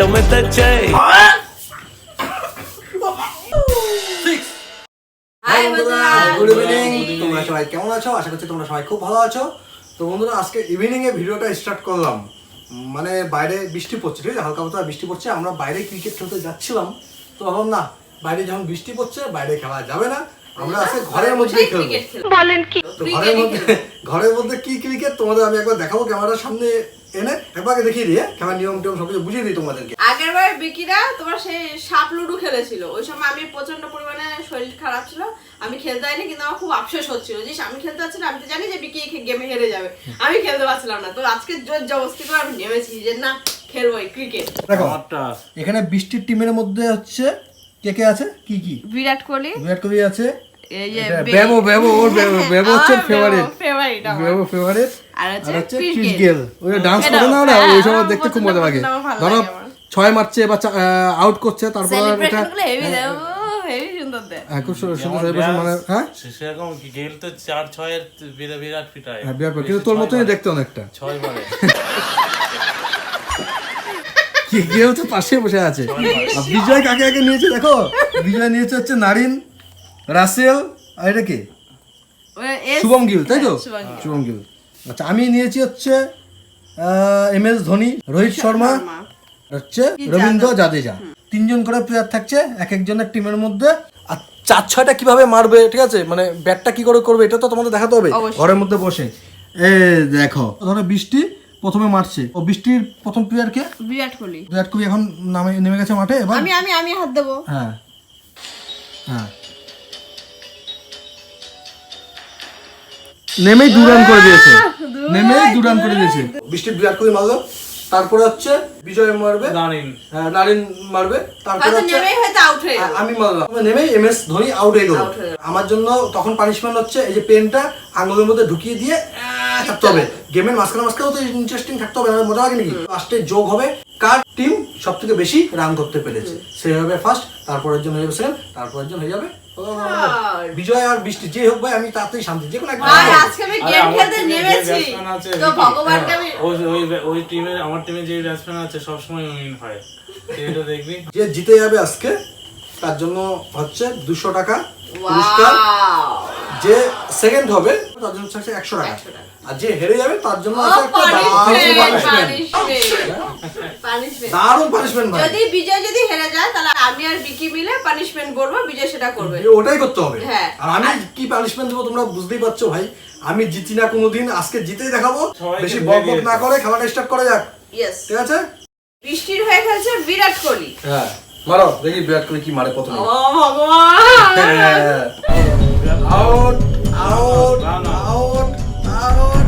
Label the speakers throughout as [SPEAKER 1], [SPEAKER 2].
[SPEAKER 1] হচ্ছে মনটা মেতেছে
[SPEAKER 2] হাই বন্ধুরা
[SPEAKER 3] গুড ইভিনিং তোমরা সবাই কেমন আছো? আশা করছি তোমরা সবাই খুব ভালো আছো। তো বন্ধুরা আজকে ইভিনিং এ ভিডিওটা স্টার্ট করলাম। মানে বাইরে বৃষ্টি পড়ছে ঠিক আছে? হালকা পাতলা বৃষ্টি পড়ছে। আমরা বাইরে ক্রিকেট খেলতে যাচ্ছিলাম। তো ভাবলাম না বাইরে যখন বৃষ্টি পড়ছে বাইরে খেলা যাবে না। আমরা আজকে ঘরের মধ্যেই খেলব।
[SPEAKER 2] খেলব।
[SPEAKER 3] তো ঘরের মধ্যে ঘরের মধ্যে কি ক্রিকেট তোমাদের আমি একবার দেখাবো ক্যামেরার সামনে। এনে একবার দেখিয়ে দিয়ে খেলার নিয়ম টিয়ম সব কিছু বুঝিয়ে দিই তোমাদেরকে।
[SPEAKER 2] আগের বার বিকিরা তোমার সেই সাপ লুডু খেলেছিল। ওই সময় আমি প্রচণ্ড পরিমাণে শরীর খারাপ ছিল। আমি খেলতে পারিনি কিন্তু আমার খুব আফসোস হচ্ছিল। যে আমি খেলতে পারছি না আমি তো জানি যে বিকি গেমে হেরে যাবে। আমি খেলতে পারছিলাম না। তো আজকে জোর জবস্তি করে আমি নেমেছি যে না খেলব ক্রিকেট
[SPEAKER 3] দেখো এখানে বৃষ্টির টিমের মধ্যে হচ্ছে কে কে আছে? কি কি?
[SPEAKER 2] বিরাট কোহলি।
[SPEAKER 3] বিরাট কোহলি আছে বেবো বেবো ওর বেবো বেবো হচ্ছে ফেভারিট বেবো ফেভারিট
[SPEAKER 2] আর হচ্ছে ক্রিস গেল।
[SPEAKER 3] ওই ডান্স করে না ওরা
[SPEAKER 2] হ্যাঁ,
[SPEAKER 3] ওই সময় দেখতে খুব মজা লাগে। ধরো ছয় মারছে বা আউট করছে তারপর এটা হ্যাঁ, মানে হ্যাঁ? হ্যাঁ, তোর মতনই দেখতে অনেকটা।
[SPEAKER 4] ছয় মারে।
[SPEAKER 3] কেউ তো পাশে বসে আছে। বিজয় কাকে কাকে নিয়েছে দেখো? বিজয় নিয়েছে হচ্ছে নারিন। রাসেল আর এটা কে? শুভম গিল তাই তো?
[SPEAKER 2] হ্যাঁ, শুভম গিল।
[SPEAKER 3] আচ্ছা আমি নিয়েছি হচ্ছে এম এস ধোনি রোহিত শর্মা। হচ্ছে রবীন্দ্র জাদেজা। তিনজন করে প্লেয়ার থাকছে এক একজনের টিমের মধ্যে। আর চার ছয়টা কীভাবে মারবে ঠিক আছে? মানে ব্যাটটা কি করে করবে এটা তো তোমাদের দেখাতে হবে। ঘরের মধ্যে বসে। এ দেখো ধরো বৃষ্টি প্রথমে মারছে। ও বৃষ্টির প্রথম প্লেয়ারকে
[SPEAKER 2] বিরাট কোহলি।
[SPEAKER 3] বিরাট কোহলি এখন নামে নেমে গেছে মাঠে এবার?
[SPEAKER 2] আমি আমি আমি হাত দেবো।
[SPEAKER 3] হ্যাঁ। হ্যাঁ। নেমেই দু রান করে দিয়েছে। নেমেই দু রান করে দিয়েছে। বৃষ্টি বিরাট কোহলি মারলো। তারপরে হচ্ছে বিজয় মারবে।
[SPEAKER 4] দাঁড়িন
[SPEAKER 3] হ্যাঁ, নারিন মারবে। তারপরে হচ্ছে
[SPEAKER 2] নেমেই হয়তো আউট হয়ে গেল
[SPEAKER 3] আমি মারলাম। নেমেই এম এস ধোনি আউট হয়ে গেল। আমার জন্য তখন পানিশমেন্ট হচ্ছে এই যে পেনটা আঙুলের মধ্যে ঢুকিয়ে দিয়ে থাকতে হবে। গেমের মাঝখানে মাঝখানেও তো ইন্টারেস্টিং থাকতে হবে মজা লাগে নাকি? লাস্টে যোগ হবে। কার টিম সব থেকে বেশি রান করতে পেরেছে? সে হবে ফার্স্ট তারপরের জন্য হয়ে যাবে সেকেন্ড তারপরের জন হয়ে যাবে। বিজয় আর বৃষ্টি যে হোক ভাই আমি তাতেই শান্তি যে কোনো একটা
[SPEAKER 2] ভাই
[SPEAKER 3] হবে।
[SPEAKER 2] আজকে আমি গেম
[SPEAKER 4] আমার
[SPEAKER 2] খেলতে
[SPEAKER 4] যে
[SPEAKER 2] নেমেছি। তো ভগবানকে আমি
[SPEAKER 4] ওই ওই ওই টিমের আমার টিমে যে ব্যাটসম্যান আছে সবসময় উইন হয়। দেখবি।
[SPEAKER 3] যে জিতে যাবে আজকে তার জন্য হচ্ছে দুশো টাকা। পুরস্কার যে সেকেন্ড হবে তার জন্য হচ্ছে একশো টাকা। আর যে হেরে যাবে তার জন্য আছে একটা দারুণ
[SPEAKER 2] পানিশমেন্ট
[SPEAKER 3] ভাই।
[SPEAKER 2] যদি বিজয় যদি হেরে যায় তাহলে আমি আর বিকি মিলে পানিশমেন্ট করব বিজয় সেটা করবে।
[SPEAKER 3] ওটাই করতে হবে।
[SPEAKER 2] হ্যাঁ।
[SPEAKER 3] আর আমি কি পানিশমেন্ট দেবো তোমরা বুঝতেই পারছ ভাই? আমি জিতি না কোনোদিন আজকে জিতেই দেখাবো। বেশি বক বক না করে খেলাটা স্টার্ট করা যাক। ঠিক আছে?
[SPEAKER 2] বৃষ্টির হয়ে খেলছে বিরাট কোহলি।
[SPEAKER 3] হ্যাঁ। মারো দেখি বিরাট কোহলি কি মারে প্রথমে।
[SPEAKER 2] ও ভগবান।
[SPEAKER 3] আউট আউট
[SPEAKER 4] না, না।
[SPEAKER 3] আউট আউট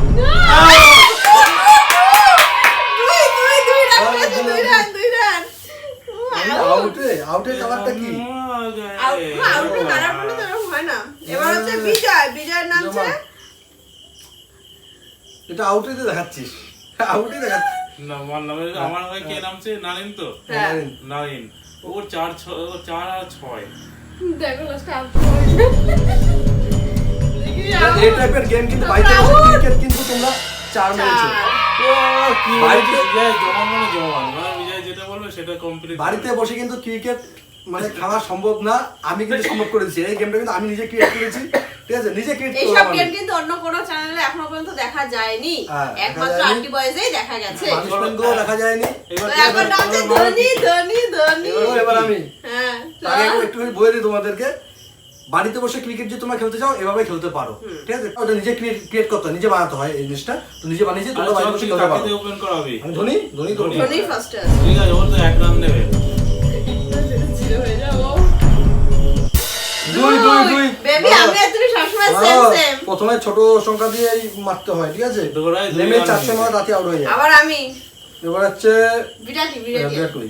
[SPEAKER 2] দুই দুই দুই রান করেছে, দুই রান দুই রান
[SPEAKER 3] আউটে আউটের কালারটা কি
[SPEAKER 2] আউট মারার পরে তো হয় না। এবার হচ্ছে বিজয় বিজয়ের নামছে
[SPEAKER 3] এটা আউটে দেখাচ্ছিস। আউটে দেখাচ্ছিস।
[SPEAKER 4] না, আমার নামে- আমার কে নামছে? নারিন তো?
[SPEAKER 2] হ্যাঁ।
[SPEAKER 4] নারিন ওর চার ওর চার আর ছয়।
[SPEAKER 2] দেখো লাস্ট
[SPEAKER 3] এই টাইপের গেম কিন্তু বাড়িতে বসে ক্রিকেট কিন্তু তোমরা চার মেরেছো। বাড়িতে
[SPEAKER 4] জমান মানে জমান। মানে বিজয় যেটা বলবে সেটা কমপ্লিট
[SPEAKER 3] বাড়িতে বসে কিন্তু ক্রিকেট মানে খেলা সম্ভব না। আমি কিন্তু সম্ভব করেছি এই গেমটা কিন্তু আমি নিজে ক্রিয়েট করেছি। ঠিক আছে নিজে ক্রিয়েট
[SPEAKER 2] এইসব
[SPEAKER 3] করলাম
[SPEAKER 2] গেম কিন্তু অন্য কোনো চ্যানেলে এখনও পর্যন্ত দেখা যায়নি।
[SPEAKER 3] হ্যাঁ,
[SPEAKER 2] একমাত্র। আন্টি বয়েজেই দেখা গেছে।
[SPEAKER 3] পানিশমেন্টগুলো দেখা যায়নি।
[SPEAKER 4] এবার
[SPEAKER 2] নামছে ধোনি ধোনি ধোনি।
[SPEAKER 3] এবার আমি।
[SPEAKER 2] হ্যাঁ
[SPEAKER 3] আগে একটু বলে দিই তোমাদেরকে। বাড়িতে বসে ক্রিকেট যে তোমরা খেলতে চাও এভাবে খেলতে পারো। ঠিক আছে? ওটা নিজে ক্রিয়েট করতে হয় নিজে বানাতে হয় এই জিনিসটা। তো নিজে বানিয়েছি তোমরা বাড়িতে বসে খেলতে পারো। আমি ধোনি ধোনি তো
[SPEAKER 2] ধোনি। ফার্স্ট
[SPEAKER 4] ঠিক আছে ওর তো এক রান
[SPEAKER 2] হয়ে যাব।
[SPEAKER 3] দুই দুই দুই।
[SPEAKER 2] বেবি। আমি
[SPEAKER 3] প্রথমে ছোট সংখ্যা দিয়ে মারতে হয় ঠিক আছে? নেমে চারশো
[SPEAKER 4] নিয়ে।
[SPEAKER 3] মারা রাতে আউট হয়ে যায়।
[SPEAKER 2] আবার আমি।
[SPEAKER 3] এবার হচ্ছে
[SPEAKER 2] বিরাটি বিরাটি।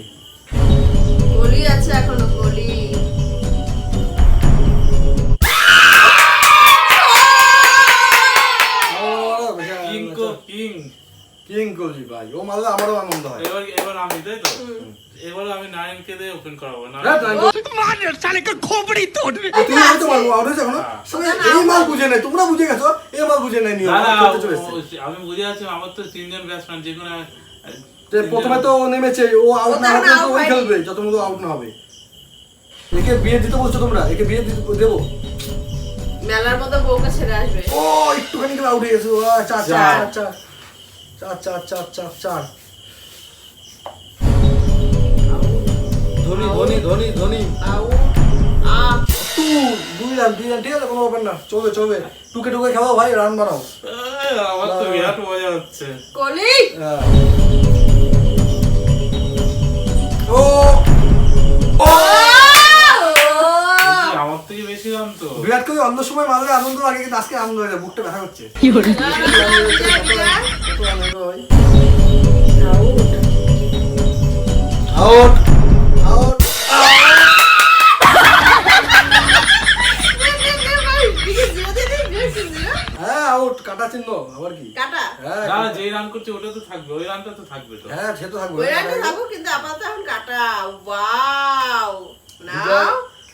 [SPEAKER 2] গলি আছে এখনও গলি।
[SPEAKER 4] কিং কো কিং।
[SPEAKER 3] কিং কোহলি ভাই ও মারলে আমারও আনন্দ হয়।
[SPEAKER 4] এবার এবার আমি তাই তো? এবার আমি নাইনকে দিয়ে ওপেন করাবো না?
[SPEAKER 3] try করো। তুমি হয়তো মারবো, out হয়েছে সবাই এই মাল বুঝে নেই, তোমরা বুঝে গেছো, এই মাল বুঝে নেই নিয়ম,
[SPEAKER 4] না না
[SPEAKER 3] খেলতে চলে এসছে।
[SPEAKER 4] ও- আমি বুঝে আছি আমার তো তিনজন ব্যাটসম্যান যে কোনো
[SPEAKER 3] প্রথমে তো নেমেছে ও আউট না হবে ওই খেলবে যত মতো আউট না হবে। একে বিয়ে দিতে বলছো তোমরা? একে বিয়ে দিতে দেবো?
[SPEAKER 2] মেলার মতো বউকে ছেড়ে আসবে।
[SPEAKER 3] ও একটুখানি আউট হয়ে গেছে। ও, চার চার চার চার চার চার চার চার ধোনি ধোনি ধোনি ধোনি
[SPEAKER 2] আউট আপ
[SPEAKER 3] দুই রান দুই রান ঠিক আছে কোনো ব্যাপার না চলবে চলবে টুকে টুকে খেলাও ভাই রান বানাও
[SPEAKER 4] আমার তো বিরাট মজা হচ্ছে
[SPEAKER 2] কোহলি।
[SPEAKER 3] ও বিরাট কোহলি অন্য সময় মারলে আনন্দ লাগে কিন্তু আজকে আনন্দ হয়ে যায় বুকটা ব্যথা আউট আউট হ্যাঁ আউট কাটা চিহ্ন আবার কি?
[SPEAKER 2] কাটা?
[SPEAKER 3] হ্যাঁ
[SPEAKER 4] না যে রান করছে ওটা তো থাকবে ওই রানটা তো থাকবে তো।
[SPEAKER 3] হ্যাঁ সে তো থাকবে
[SPEAKER 2] ওই রানটা থাকুক কিন্তু আপাতত এখন কাটা। ওয়াও নাও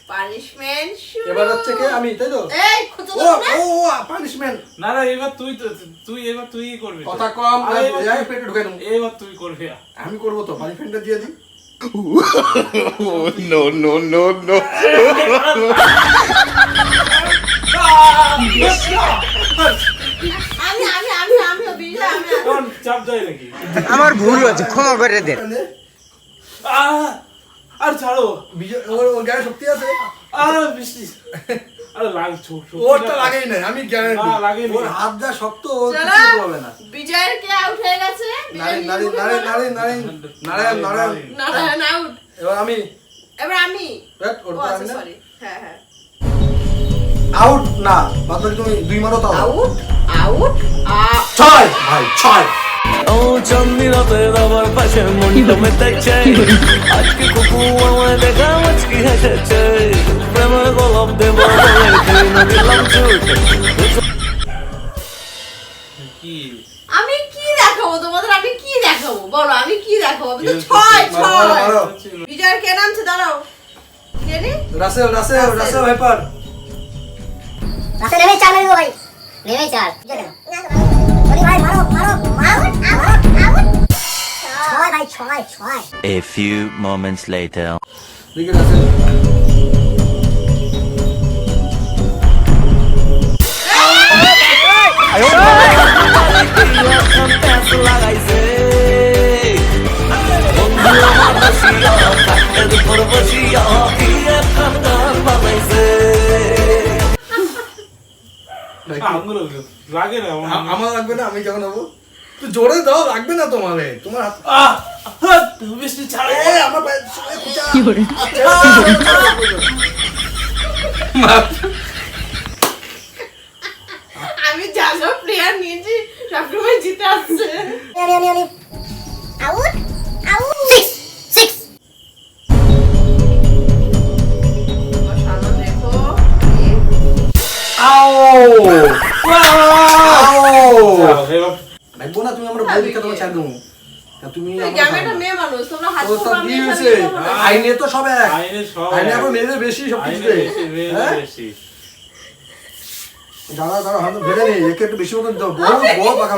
[SPEAKER 2] পানিশমেন্ট
[SPEAKER 3] এবার হচ্ছে কে? আমি তাই তো?
[SPEAKER 2] এই
[SPEAKER 3] ও ও পানিশমেন্ট
[SPEAKER 4] না না এবার তুই তুই এবার তুই করবি
[SPEAKER 3] কথা কম যাই
[SPEAKER 4] তুই-
[SPEAKER 3] পেটে ঢুকে দেবো
[SPEAKER 4] এবার তুই করবি
[SPEAKER 3] আমি করব তো পানিশমেন্টটা দিয়ে দিই।
[SPEAKER 1] No, no, no, no.
[SPEAKER 5] আমার ভুল হচ্ছে ক্ষমা করে দেন।
[SPEAKER 4] আর ছাড়ো।
[SPEAKER 3] ওর গায়ে শক্তি আছে?
[SPEAKER 4] আর বৃষ্টি
[SPEAKER 3] আমি হাত শক্ত এবার আমি
[SPEAKER 2] আমি
[SPEAKER 3] আউট না বাদ বাকি তুমি দুই মারো তাও
[SPEAKER 2] আউট আউট
[SPEAKER 3] ছয়! ভাই ছয়!
[SPEAKER 6] ও চাঁদনি রাতের আবার পাশে মনটা মেতেছে। আজকে কুকু আমায় দেখা মুচকি হেসেছে। প্রেমের গোলাপ দেব বলে তুই না দিলাম ছুট।
[SPEAKER 4] কি?
[SPEAKER 2] আমি কি দেখাবো তোমাদের? আমি কি দেখাবো? বলো আমি কি দেখাবো? আমি তো ছয় ছয়। বিজয়ের কে নামছে? দাঁড়াও। কে রে?
[SPEAKER 3] Russell Russell
[SPEAKER 2] Russell.
[SPEAKER 3] রাসেল ভাইপার
[SPEAKER 7] রাস্তা নেমে চাল মেরে ভাই। নেমে চাল। বলি ভাই মারো মারো আউট আউট ছয় ভাই ছয় ছয়।
[SPEAKER 8] A few moments later.
[SPEAKER 3] দিকে রাসেল
[SPEAKER 6] লাগাইছে
[SPEAKER 4] লাগে না আমার
[SPEAKER 3] লাগবে না আমি যখন হব। তো জোরে দাও লাগবে না তোমারে। তোমার হাত
[SPEAKER 4] আহ! হাত! বৃষ্টি ছাড়ো।
[SPEAKER 3] এ আমার পায়ে এ,
[SPEAKER 2] আমি যা সব প্লেয়ার নিয়েছি সবসময় জিতে আসছে।
[SPEAKER 3] আমার ভয় দেখে তোমার ছাড় দেবো তুমি আইনে তো সব এক।
[SPEAKER 4] আইনে
[SPEAKER 3] এখন মেয়েদের বেশি সব কিছুতে। হ্যাঁ?
[SPEAKER 4] দাদা
[SPEAKER 3] দাঁড়া হাত ভেড়ে নেই একে একটু বেশি মতন দাও। বড় বড়
[SPEAKER 4] পাকা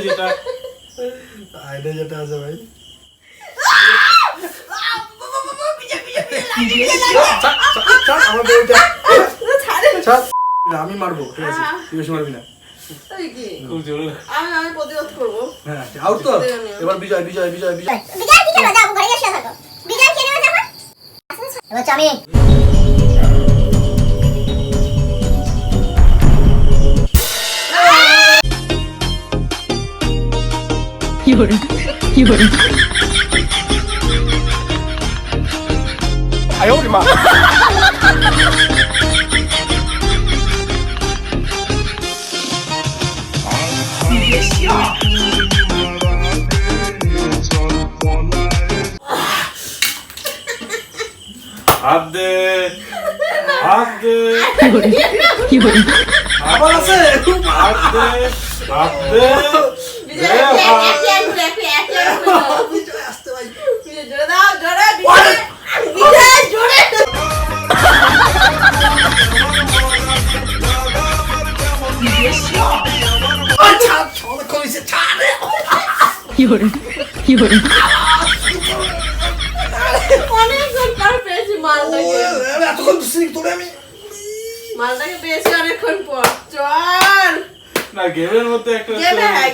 [SPEAKER 4] যেটা।
[SPEAKER 3] আছে ভাই। আমি মারবো ঠিক আছে? তুই বেশি মারবি না।
[SPEAKER 2] আমি প্রতিরোধ করব।
[SPEAKER 3] হ্যাঁ, হ্যাঁ, আউট তো। এবার বিজয় বিজয় বিজয় বিজয়।
[SPEAKER 7] আচ্ছা, আমি 有人，有人。哎呦我的妈！你别笑。
[SPEAKER 4] হাত দে হাত দে কি করে কি করে
[SPEAKER 3] আবার আছে
[SPEAKER 4] হাত দে হাত দে হাত
[SPEAKER 2] দাও, জোরে, বিজয় জোরে অনেকক্ষণ পর পেয়েছি মালটাকে
[SPEAKER 3] এতক্ষণ তোরে আমি
[SPEAKER 2] মালটাকে পেয়েছি অনেকক্ষণ পর। চল।
[SPEAKER 4] না গেমের মধ্যে একটা
[SPEAKER 2] গেমে হ্যাঁ।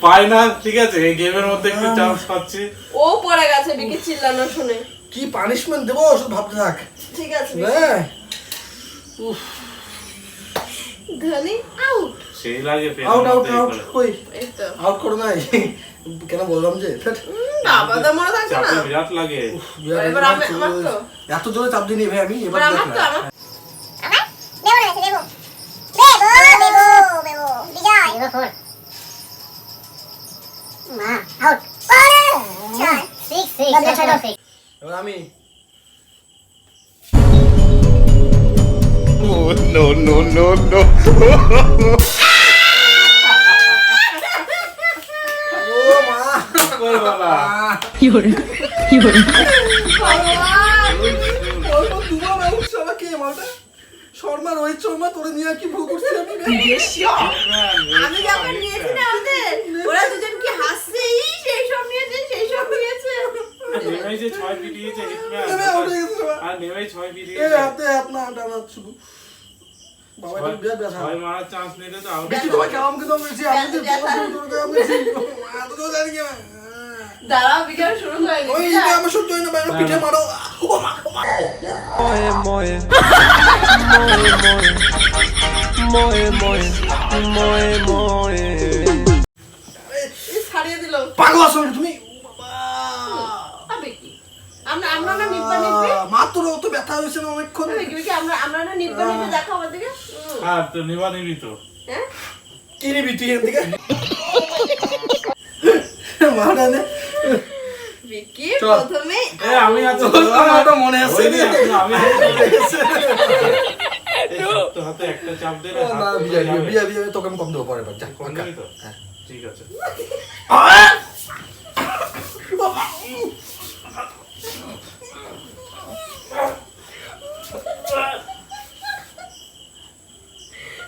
[SPEAKER 4] পাই না ঠিক আছে এই গেমের মধ্যে একটু চান্স পাচ্ছি।
[SPEAKER 2] ও পড়ে গেছে বিকি চিল্লানো শুনে।
[SPEAKER 3] কি পানিশমেন্ট দেবো শুধু ভাবতে থাক।
[SPEAKER 2] ঠিক আছে বিকি।
[SPEAKER 3] হ্যাঁ।
[SPEAKER 2] ধনী আউট
[SPEAKER 4] সেই লাগে
[SPEAKER 3] আউট আউট আউট কই? আউট করো নাই। কেন বললাম যে?
[SPEAKER 2] বাবা তো মনে থাকছে না।
[SPEAKER 4] বিরাট লাগে।
[SPEAKER 2] এবার
[SPEAKER 3] এবার
[SPEAKER 2] আমি- আমার তো।
[SPEAKER 3] এত জোরে চাপ দিই ভাই আমি? এবার
[SPEAKER 2] এবার আমার
[SPEAKER 3] দেখ
[SPEAKER 2] তো আমার
[SPEAKER 7] আমার দেবো না দেবো দেবো। দেবো দেবো বিজয়। দেবো ফোর মা আউট ছয় সিক্স সিক্স ছয় সিক্স
[SPEAKER 3] এবার আমি। ও মা।
[SPEAKER 4] করে বাবা।
[SPEAKER 3] অল্প দুবার আউট শালা কে মালটা শর্মা রোহিত শর্মা তোরে নিয়ে কি ভুল করছি আমি?
[SPEAKER 2] আমি যখন নিয়েছি না ওদের ওরা দুজন কি হাসছে এই সেই সব নিয়েছে সেই সব নিয়েছে।
[SPEAKER 4] নেমেই যে ছয় পিটিয়েছে
[SPEAKER 3] আরে,
[SPEAKER 4] নেমেই ছয় পিটিয়েছে
[SPEAKER 3] হাতে হাত না টানা শুধু। বাবা এটা বিরাট ব্যথা।
[SPEAKER 4] ছয় মারার চান্স নিলে তো
[SPEAKER 3] আমি। তোমার জোরে জোরে আমি এত জোরে জানি কি? আমি?
[SPEAKER 2] দাঁড়াও বিকেল শুরু হয়ে
[SPEAKER 3] ওই
[SPEAKER 2] গেছে
[SPEAKER 3] যে আমার সহ্য হয় না ভাই পিঠে মারো। ও মা ও মা।
[SPEAKER 6] Moe, moe, moe, moe, moe, moe.
[SPEAKER 2] ছাড়িয়ে দিল।
[SPEAKER 3] পাগল আছো তুমি?
[SPEAKER 2] কি? আমরা আমরা না নিব্বা নিব্বি?
[SPEAKER 3] আহ, মাত্র তো ব্যথা হয়েছে না অনেকক্ষণ?
[SPEAKER 2] আবে কি বিকি আমরা আমরা না নিব্বা নিব্বি? দেখো আমার
[SPEAKER 4] হ্যাঁ তো নিবা নিবি তো।
[SPEAKER 2] হ্যাঁ?
[SPEAKER 3] কি নিবি তুই এর দিকে নে
[SPEAKER 2] বিকি
[SPEAKER 3] চল।
[SPEAKER 2] প্রথমে
[SPEAKER 4] আমি আছি
[SPEAKER 3] মনে আছে
[SPEAKER 4] আমি হাতে একটা চাপ
[SPEAKER 3] না বিজয় তোকে আমি কম দেবো পরে যা
[SPEAKER 4] কম দিবি তো? ঠিক আছে।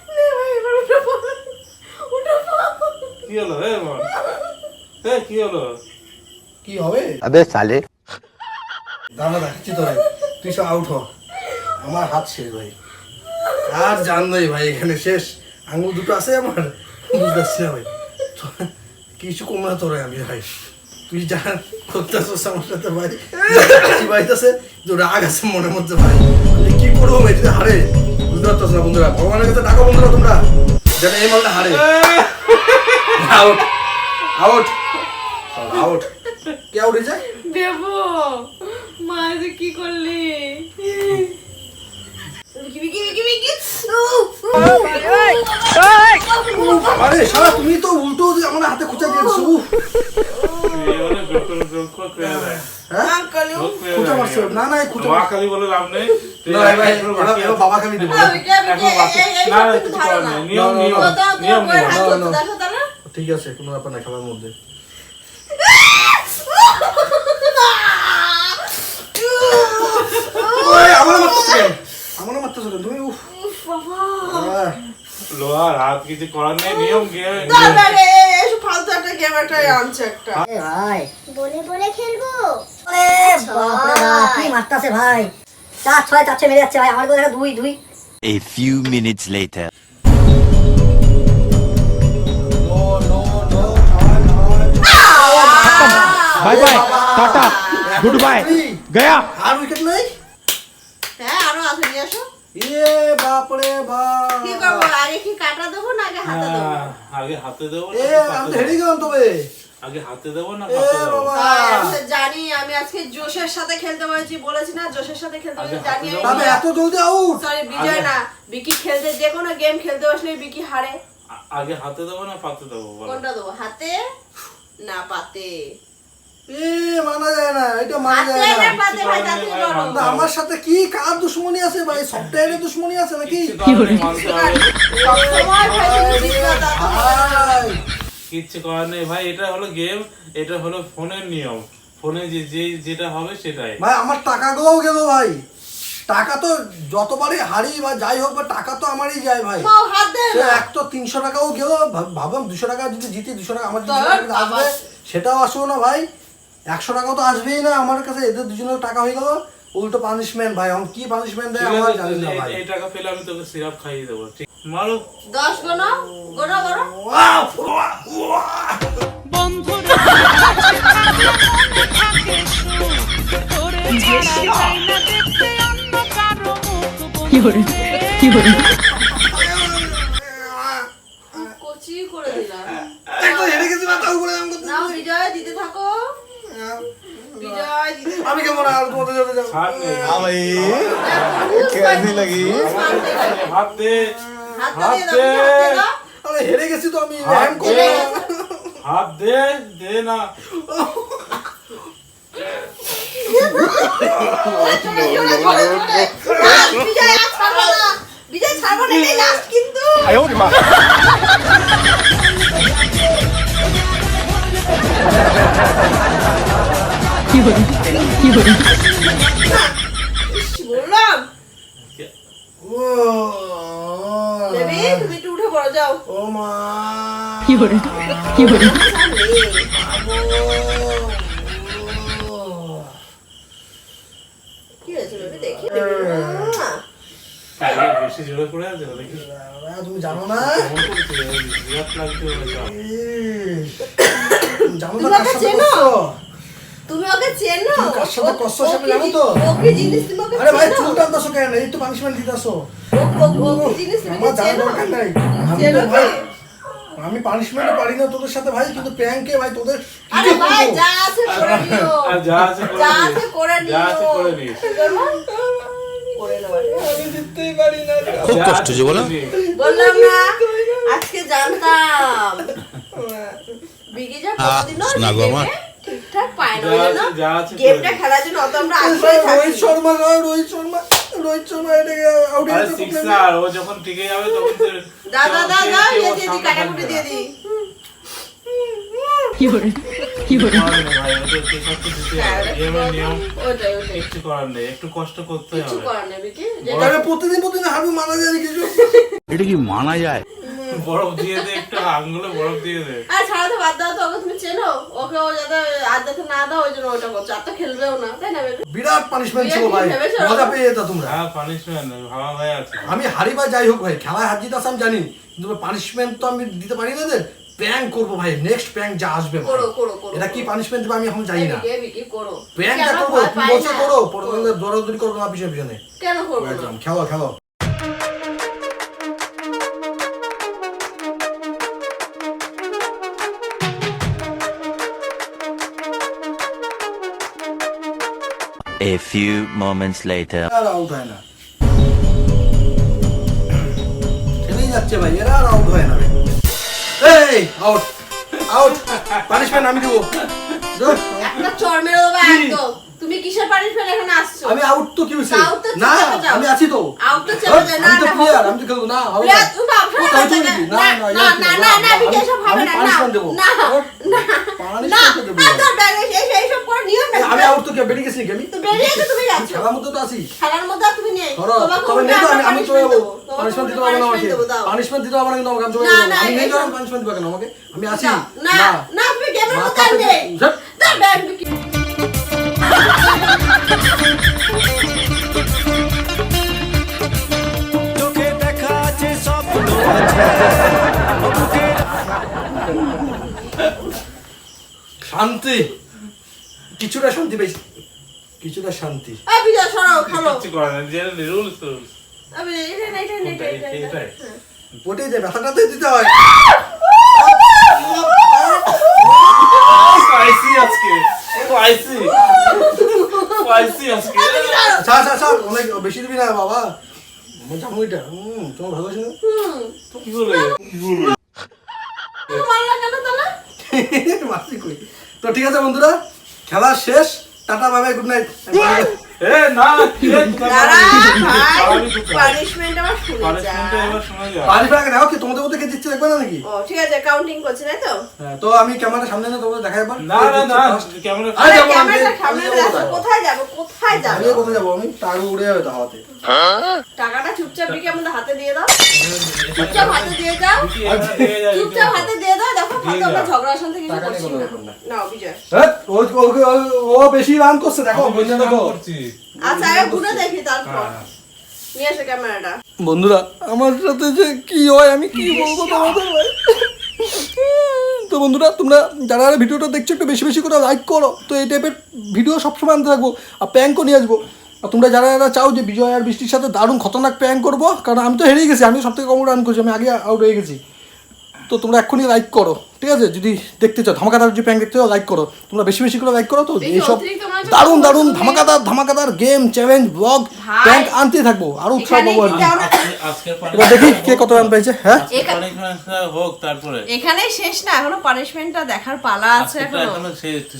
[SPEAKER 2] নে ভাই এবার উঠে পড় উঠে পড়
[SPEAKER 4] কি হলো মন এ কি হলো?
[SPEAKER 3] কি হবে?
[SPEAKER 5] আবে সালে।
[SPEAKER 3] দাঁড়া দেখাচ্ছি তো ভাই তুই সব আউট হ। আমার হাত শেষ ভাই। আর জান নাই ভাই এখানে শেষ। আঙুল দুটো আছে আমার? বুঝতে পারছি না ভাই। কিছু কম না তোরে আমি ভাই। তুই যা করতেছিস আমার সাথে ভাই। বাইতেছে তো রাগ আছে মনের মধ্যে ভাই। কি করব ভাই? যদি হারে। বুঝতে পারতেছ না বন্ধুরা? ভগবানের কাছে ডাকো বন্ধুরা তোমরা? যেন এই মালটা হারে। আউট আউট আউট কে
[SPEAKER 2] দেবো। মা যে কি করলি?
[SPEAKER 3] আরে সারা তুমি তো উল্টো আমার হাতে খুঁচা দিয়েছ। হ্যাঁ? না না খুঁচা
[SPEAKER 4] খালি বলে লাভ নেই।
[SPEAKER 3] না এবার
[SPEAKER 4] আছে।
[SPEAKER 3] বাবা খাবি দেবো।
[SPEAKER 2] বিকি
[SPEAKER 4] এখনও
[SPEAKER 2] বিকি
[SPEAKER 4] বাকি
[SPEAKER 2] এই এই
[SPEAKER 4] না না
[SPEAKER 2] সব
[SPEAKER 4] কিছু
[SPEAKER 2] কিছু
[SPEAKER 4] করার
[SPEAKER 2] ভালো না
[SPEAKER 4] নেই নিয়ম
[SPEAKER 3] না, না,
[SPEAKER 4] নিয়ম
[SPEAKER 3] না।
[SPEAKER 2] তো
[SPEAKER 4] নিয়ম
[SPEAKER 2] তোমার হাত
[SPEAKER 4] নিয়ম
[SPEAKER 3] না,
[SPEAKER 2] করতে
[SPEAKER 3] না।
[SPEAKER 2] দেখো তাহলে
[SPEAKER 3] ঠিক আছে কোনো ব্যাপার না খেলার মধ্যে ওই আমার মারতেছো কেন আমার মারতেছো কেন তুমি উফ আহ,
[SPEAKER 4] লোহার হাত কিছু করার নেই নিয়ম গিয়ে
[SPEAKER 2] দাদা রে এসব ফালতু একটা গেম একটা আনছে একটা
[SPEAKER 7] ভাই বলে বলে খেলবো আরে বাপরে বাপ কি মারতাছে ভাই চার ছয় চার ছয় মেরে যাচ্ছে ভাই আমার কাছে দেখা দুই দুই
[SPEAKER 8] A few minutes later.
[SPEAKER 3] no, no, no, নয়, নয়।
[SPEAKER 5] Bye bye tata goodbye गया
[SPEAKER 3] আর উইকেট নাই
[SPEAKER 2] হ্যাঁ আরও আছে নিয়ে আসো
[SPEAKER 3] বাপ।
[SPEAKER 2] কি করব আগে কি কাটা দেবো না আগে হাতে দেবো?
[SPEAKER 4] হ্যাঁ, আগে হাতে দেবো
[SPEAKER 3] এ আমি তো গেলাম তবে
[SPEAKER 4] আগে হাতে দেবো না পাতে দেবো?
[SPEAKER 3] বাবা।
[SPEAKER 2] আর আমি তো জানি আমি আজকে জোশের সাথে খেলতে বলেছি বলেছি না জোশের সাথে খেলতে বলেছি জানি
[SPEAKER 4] হাতে
[SPEAKER 3] এত জলদি আউট
[SPEAKER 2] সরি বিজয় না বিকি খেলতে যে কোনো গেম খেলতে বসলে বিকি হারে।
[SPEAKER 4] আগে হাতে দেবো না পাতে দেবো
[SPEAKER 2] কোনটা দেবো হাতে না পাতে?
[SPEAKER 3] এ মানা যায় না এটা মানা যায়
[SPEAKER 2] না।
[SPEAKER 3] না, আমার সাথে কি কার দুশ্মনী আছে ভাই? দুশ্মনী আছে নাকি?
[SPEAKER 4] কিচ্ছু করার নেই,
[SPEAKER 2] ভাই
[SPEAKER 4] এটা হলো গেম এটা হলো ফোনের নিয়ম। ফোনে যে যে যেটা হবে সেটাই।
[SPEAKER 3] ভাই আমার টাকাগুলোও গেল ভাই। টাকা তো যতবারই হারি বা যাই হোক বা টাকা তো আমারই যায় ভাই। এক তো তিনশো টাকাও গেল ভাবলাম দুশো টাকা যদি জিতি দুশো টাকা আমার টাকা সেটাও আসব না ভাই। একশো টাকাও তো আসবেই না আমার কাছে এদের দুজনের টাকা হয়ে গেল উল্টো পানিশমেন্ট ভাই এখন কি পানিশমেন্ট দেয় আমার জানি না ভাই।
[SPEAKER 4] এই টাকা পেলে আমি তোকে সিরাপ খাইয়ে দেবো ঠিক মারো।
[SPEAKER 2] দশ গোনো গোনো। কচি করে দিলাম।
[SPEAKER 3] একটু হেরে গেছি মাথা উপরে
[SPEAKER 2] নাও বিজয় দিতে থাকো।
[SPEAKER 3] আমি কেমন আর তোমাদের
[SPEAKER 2] লাগি
[SPEAKER 4] হাত দে।
[SPEAKER 2] হাত
[SPEAKER 4] দে
[SPEAKER 3] আরে হেরে গেছি তো আমি
[SPEAKER 4] হ্যাং হাত দে দে না।
[SPEAKER 2] কিন্তু এটাই লাস্ট কিন্তু ইস, বললাম বেবি তুমি একটু উঠে পড়ো যাও।
[SPEAKER 3] ও মা
[SPEAKER 2] কি দেখি।
[SPEAKER 3] তুমি জানো না? জানো তো
[SPEAKER 2] তুমি ওকে চেনো?
[SPEAKER 3] করছ?
[SPEAKER 2] তুমি ওকে
[SPEAKER 3] কার সাথে
[SPEAKER 2] ও-
[SPEAKER 3] করছ
[SPEAKER 2] ও
[SPEAKER 3] সেটা
[SPEAKER 2] কি
[SPEAKER 3] জানো তো?
[SPEAKER 2] ও কি জিনিস তুমি ওকে
[SPEAKER 3] আরে ভাই? চুল কেন? এই তো পানিশমেন্ট দিতেছো।
[SPEAKER 2] জিনিস তুমি
[SPEAKER 3] আমার দরকার নাই। আমি তো ভাই আমি পানিশমেন্ট পারি না তোদের সাথে ভাই কিন্তু প্র্যাঙ্কে ভাই তোদের
[SPEAKER 2] আরে ভাই যা আছে করে নিও।
[SPEAKER 4] আর যা আছে করে
[SPEAKER 2] যা আছে করে নিও
[SPEAKER 4] যা আছে করে নিস।
[SPEAKER 2] কি করব? করে নেব
[SPEAKER 3] আমি জিততেই পারি না
[SPEAKER 8] খুব কষ্ট যে বলো।
[SPEAKER 2] বললাম না আজকে জানতাম। বিগি যা
[SPEAKER 8] গো আমার।
[SPEAKER 2] ঠিকঠাক পায় না গেমটা খেলার জন্য অত আমরা আগ্রহী
[SPEAKER 3] রোহিত শর্মা রোহিত শর্মা রোহিত শর্মা এটাকে আউট
[SPEAKER 4] আরে সিক্সার ও যখন টিকে যাবে তখন তো-
[SPEAKER 2] দা দা দা দা
[SPEAKER 4] কে
[SPEAKER 2] ইয়ে দিয়ে দি কাটাকুটি দিয়ে। দি হ্যাঁ,
[SPEAKER 4] একটু করার নেই একটু কষ্ট করতে হবে।
[SPEAKER 3] প্রতিদিন প্রতিদিন হারবি মারা যায় কিছু।
[SPEAKER 8] এটা কি মানা যায়?
[SPEAKER 4] বরফ দিয়ে দে একটু আঙ্গুলে বরফ দিয়ে দে।
[SPEAKER 2] আর ছাড়াতে বাদ দাও তো ওকে তুমি চেনো? ওকে ও যাতে আর যাতে না দাও ওই জন্য ওটা করছ। আর তো খেলবেও না তাই না?
[SPEAKER 3] বিরাট পানিশমেন্ট ছিল ভাই। মজা পেয়ে যেত তোমরা।
[SPEAKER 4] হ্যাঁ পানিশমেন্ট ভাবা ভাই আছে।
[SPEAKER 3] আমি হারি বা যাই হোক ভাই খেলায় হার জিত আছে আমি জানি। কিন্তু পানিশমেন্ট তো আমি দিতে পারি না এদের। প্র্যাঙ্ক করব ভাই নেক্সট প্র্যাঙ্ক যা আসবে
[SPEAKER 2] করো, করো, করো,
[SPEAKER 3] এটা কি পানিশমেন্ট দেবে আমি এখন জানি না।
[SPEAKER 2] করো।
[SPEAKER 3] প্র্যাঙ্কটা করব তুমি
[SPEAKER 2] পাই
[SPEAKER 3] করো। পরে দৌড়াদৌড়ি করব না পিছনে পিছনে।
[SPEAKER 2] কেন করব
[SPEAKER 3] খেলো খেলো।
[SPEAKER 8] A few moments later.
[SPEAKER 3] আর আউট হয় না খেলেই যাচ্ছে ভাই এরা আর আউট হয় না এই আউট আউট পানিশমেন্ট আমি দেবো
[SPEAKER 2] একটা চড় মেরে দেবো একদম তুমি কিসের পানিশমেন্ট এখানে আসছো
[SPEAKER 3] আমি আউট তো কি
[SPEAKER 2] তো
[SPEAKER 3] না। আমি আছি তো
[SPEAKER 2] Out তো চলে যাও, না,
[SPEAKER 3] আমি তো
[SPEAKER 2] না,
[SPEAKER 3] প্লেয়ার আমি তো খেলব না হবে না।
[SPEAKER 2] তুমি
[SPEAKER 3] ও,
[SPEAKER 2] না, না? না, না, না, না, না, বিকি, এসব হবে
[SPEAKER 3] আমি
[SPEAKER 2] না, না,
[SPEAKER 3] পানিশমেন্ট দেবো
[SPEAKER 2] না,
[SPEAKER 3] ও,
[SPEAKER 2] না,
[SPEAKER 3] punishment তো দেবো।
[SPEAKER 2] না, তোর ব্যাগ এসে- এসে এইসব করে নিও না,
[SPEAKER 3] আমি আউট তো কে বেরিয়ে গেছি আমি
[SPEAKER 2] তো বেরিয়ে তো তুমি যাচ্ছো।
[SPEAKER 3] খেলার মধ্যে তো আছি
[SPEAKER 2] খেলার মধ্যে আর তুমি নেই।
[SPEAKER 3] তবে নেই তো আমি আমি চলে যাব। পানিশমেন্ট দিতে
[SPEAKER 2] উল্টে
[SPEAKER 3] না আমাকে। পানিশমেন্ট দিতে হবে না কিন্তু আমাকে আমি চলে যাব। আমি নেই তো পানিশমেন্ট দিবে কেন আমাকে। আমি আছি।
[SPEAKER 2] না, না, তুমি গেমের মধ্যে আর
[SPEAKER 3] মাথা
[SPEAKER 2] নেই।
[SPEAKER 3] থেকে- ধ্যাৎ।
[SPEAKER 2] দাও ব্যাগ
[SPEAKER 6] দেখা আছে স্বপ্ন আছে।
[SPEAKER 3] শান্তি। কিছুটা শান্তি পেয়েছি কিছুটা শান্তি।
[SPEAKER 2] এই বিজয়, সরাও, খেলো।
[SPEAKER 4] কিচ্ছু করে না যে রুলস তো
[SPEAKER 2] আমি এটা না, এটা না, এটা না, এটা
[SPEAKER 3] ওটাই যে ব্যথাটাতে দিতে হয়।
[SPEAKER 4] স্পাইসি আজকে। স্পাইসি স্পাইসি আজকে।
[SPEAKER 3] ছাড় ছাড় ছাড় অনেক বেশি দিবি না বাবা। হুম তোমার
[SPEAKER 4] কি
[SPEAKER 2] মারলা কেন তাহলে?
[SPEAKER 3] মাসি কই? তো ঠিক আছে বন্ধুরা। খেলা শেষ টাটা বাবাই বাই গুড নাইট
[SPEAKER 2] তো
[SPEAKER 3] হ্যাঁ, আমি ক্যামেরা সামনে না তোমাদের
[SPEAKER 4] না না
[SPEAKER 3] কোথায়?
[SPEAKER 2] যাব কোথায় যাব
[SPEAKER 3] কোথায় যাব আমি টাকা উড়ে যাবে তো হাওয়াতে
[SPEAKER 2] টাকাটা চুপচাপ আমাদের হাতে দিয়ে দাও চুপচাপ হাতে দিয়ে দাও চুপচাপ হাতে দিয়ে দেখো
[SPEAKER 4] দিয়ে
[SPEAKER 2] আমরা ঝগড়া শান্তি কিছু করছি না
[SPEAKER 3] না।
[SPEAKER 2] বিজয়
[SPEAKER 3] হ্যাঁ, ও- বেশি রান করছে দেখো দেখো।
[SPEAKER 2] আচ্ছা আগে ঘুরে দেখি তারপর।
[SPEAKER 4] হ্যাঁ।
[SPEAKER 2] নিয়ে এসো ক্যামেরাটা।
[SPEAKER 3] বন্ধুরা আমার সাথে যে কি হয় আমি কি বলব তোমাদের ভাই? তো বন্ধুরা তোমরা যারা যারা ভিডিওটা দেখছ একটু বেশি বেশি করে লাইক করো। তো এই টাইপের ভিডিও সবসময় আনতে থাকব আর প্র্যাঙ্কও নিয়ে আসব। আর তোমরা যারা যারা চাও যে বিজয় আর বৃষ্টির সাথে দারুণ খতরনাক প্র্যাঙ্ক করব কারণ আমি তো হেরেই গেছি আমি সব থেকে কম রান করছি আমি আগে আউট হয়ে গেছি। তো তোমরা এক্ষুনি লাইক করো। ঠিক আছে? যদি দেখতে চাও ধামাকাদার যে প্র্যাঙ্ক দেখতে চাও লাইক করো। তোমরা বেশি বেশি করে লাইক করো তো? এইসব
[SPEAKER 2] মনে
[SPEAKER 3] দারুণ
[SPEAKER 2] কথা
[SPEAKER 3] দারুণ ধামাকাদার ধামাকাদার গেম চ্যালেঞ্জ ব্লগ
[SPEAKER 2] ভাই,
[SPEAKER 3] প্র্যাঙ্ক আনতে থাকব। আরও উৎসাহ পাবো আর এবার দেখি কে কত রান পেয়েছে হ্যাঁ?
[SPEAKER 4] হোক তারপরে।
[SPEAKER 2] এখানেই শেষ না এখনও পানিশমেন্টটা দেখার পালা আছে এখনও।
[SPEAKER 4] এখনও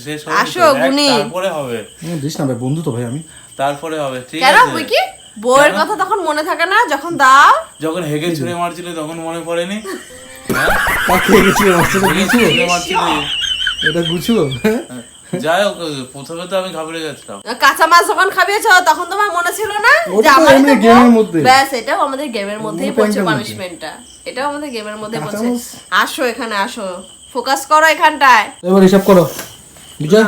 [SPEAKER 4] শেষ
[SPEAKER 2] আসো, গুনি।
[SPEAKER 4] তারপরে হবে।
[SPEAKER 3] দিস না ভাই বন্ধু তো ভাই আমি।
[SPEAKER 4] তারপরে হবে ঠিক আছে।
[SPEAKER 2] বই কি? বউয়ের কথা তখন মনে থাকে না যখন দাও।
[SPEAKER 4] যখন হেগে ছুঁড়ে মারছিলে তখন মনে পড়েনি?
[SPEAKER 3] গেছিল মাস্টার
[SPEAKER 4] হেগে
[SPEAKER 3] গুছিও
[SPEAKER 4] ছুঁড়ে মারছিল
[SPEAKER 3] এটা গুছিও?
[SPEAKER 4] যাই হোক প্রথমে তো আমি ঘাবড়ে গেছিলাম।
[SPEAKER 2] কাঁচা মাছ যখন খাবিয়েছো তখন তোমার মনে ছিল না যে
[SPEAKER 3] তো
[SPEAKER 2] আমার
[SPEAKER 3] এমনি
[SPEAKER 2] একটা
[SPEAKER 3] গেমের মধ্যে।
[SPEAKER 2] ব্যাস এটাও আমাদের গেমের মধ্যেই পড়ছে পানিশমেন্টটা এটাও আমাদের গেমের মধ্যে পড়ছে আসো এখানে আসো। ফোকাস করো এখানটায়।
[SPEAKER 3] এবার হিসাব করো। বিজয়?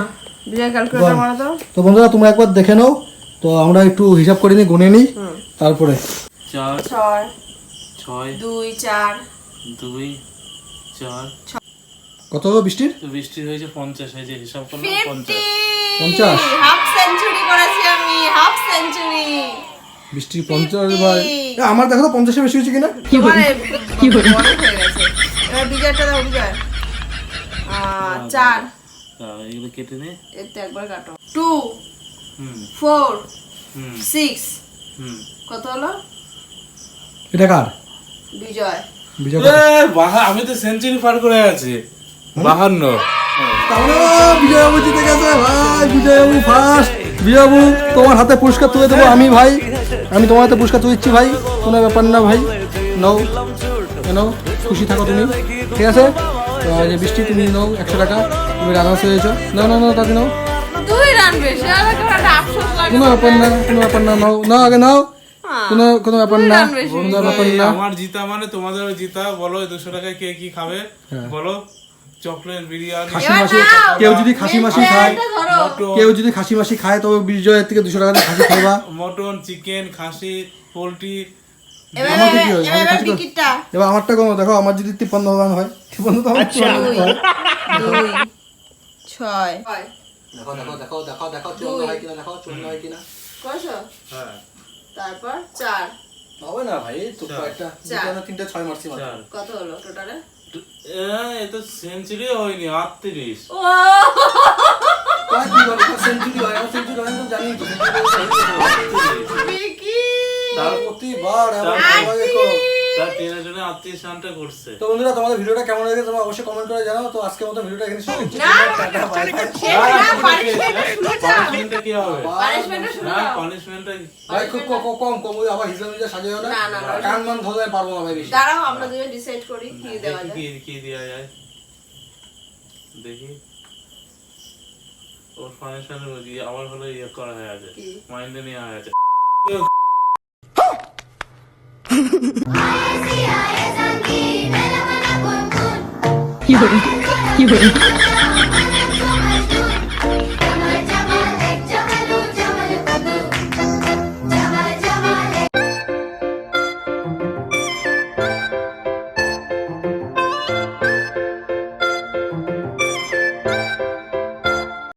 [SPEAKER 2] বিজয় ক্যালকুলেটর মারো তো
[SPEAKER 3] তো বন্ধুরা তোমরা একবার দেখে নাও। তো আমরা একটু হিসাব করে নিই গুনে নিই। তারপরে।
[SPEAKER 4] চার
[SPEAKER 2] ছয়
[SPEAKER 4] ছয়
[SPEAKER 2] দুই চার
[SPEAKER 4] দুই চার।
[SPEAKER 3] কত হলো বৃষ্টির?
[SPEAKER 4] তো বৃষ্টি হয়েছে পঞ্চাশ হয়েছে হিসাব করলাম পঞ্চাশ।
[SPEAKER 3] পঞ্চাশ?
[SPEAKER 2] হাফ সেঞ্চুরি করেছি আমি হাফ সেঞ্চুরি।
[SPEAKER 3] বৃষ্টির পঞ্চাশ ভাই। আমার দেখো তো পঞ্চাশে বেশি হয়েছে কিনা?
[SPEAKER 2] কি হয়ে গেছে এবার বিজয়টা দাও বিজয়। চার।
[SPEAKER 4] এগুলো কেটে নে।
[SPEAKER 2] এর একবার কাটো। Two
[SPEAKER 4] hmm.
[SPEAKER 2] Four
[SPEAKER 4] hmm.
[SPEAKER 2] Six.
[SPEAKER 4] Hmm.
[SPEAKER 2] কত হলো?
[SPEAKER 3] এটা কার?
[SPEAKER 2] বিজয়।
[SPEAKER 4] আমি তো সেঞ্চুরি পার করে আছি। বাহান্ন।
[SPEAKER 3] তাহলে বিজয় বাবু জিতে গেছে ভাই বিজয় ফার্স্ট বিজয়বাবু তোমার হাতে পুরস্কার তুলে দেবো আমি ভাই। আমি তোমার হাতে পুরস্কার তুলে দিচ্ছি ভাই। কোনো ব্যাপার না ভাই। নাও নাও খুশি থাকো তুমি। ঠিক আছে? যে বৃষ্টি তুমি নাও একশো টাকা। তুমি রান্না হয়েছো। নাও নাও নাও তাকে নাও। কোনো ব্যাপার না কোনো ব্যাপার না নাও। না আগে নাও। কোনো কোনো ব্যাপার না। কোনো ব্যাপার না।
[SPEAKER 4] আমার জিতা মানে তোমাদেরও জিতা বলো দুশো টাকায় কে কি খাবে? বলো চকলেট বিরিয়ানি।
[SPEAKER 3] খাসি মাসি কেউ যদি খাসি মাসি খায় কেউ যদি খাসি মাসি খায় তবে বিজয়ের থেকে দুশো টাকা খাসি খাইবা।
[SPEAKER 4] মটন চিকেন খাসি পোলট্রি।
[SPEAKER 2] এবার
[SPEAKER 3] হয়? আমারটা কোনো দেখো আমার যদি তিপ্পান্ন হয় তিপ্পান্ন তো আমার চুয়ান্ন হয়।
[SPEAKER 2] দুই ছয়।
[SPEAKER 3] দেখো দেখো দেখো দেখো দেখো
[SPEAKER 2] চুয়ান্ন হয়
[SPEAKER 3] কিনা দেখো চুয়ান্ন হয় কিনা।
[SPEAKER 2] কয়শো?
[SPEAKER 4] হ্যাঁ।
[SPEAKER 2] তারপর চার।
[SPEAKER 3] হবে না ভাই তো। একটা দুটো না তিনটে ছয় মারছি মাত্র।
[SPEAKER 2] কত হলো টোটালে?
[SPEAKER 4] এ, তো সেঞ্চুরি হয়নি আটত্রিশ।
[SPEAKER 2] ও!
[SPEAKER 3] কয় হয়, না সেঞ্চুরি হয় না জানি তো, তার প্রতিবার এমন
[SPEAKER 4] করছে
[SPEAKER 3] তো বন্ধুরা তোমাদের ভিডিওটা কেমন লেগেছে তোমরা অবশ্যই কমেন্ট করে জানাও তো আজকের মতো ভিডিওটা এখানে শেষ করছি।
[SPEAKER 2] পানিশমেন্টটা
[SPEAKER 4] কি হবে
[SPEAKER 2] পানিশমেন্টটা
[SPEAKER 4] না পানিশমেন্টটা
[SPEAKER 3] ভাই খুব ক- ক- কম কম ওই আবার হিসাব নিজে সাজিয়ে না। কান মান ধরে পারব না ভাই বেশি
[SPEAKER 2] দাঁড়াও আমরা দুজন ডিসাইড করি কি দেওয়া যায়
[SPEAKER 4] কি কি দেওয়া যায় দেখি ওর ফাইন্যান্সিয়াল আমার হলো ইয়ে করা হয়ে আছে মাইন্ডে নেওয়া হয়ে আছে
[SPEAKER 1] কি hore কি hore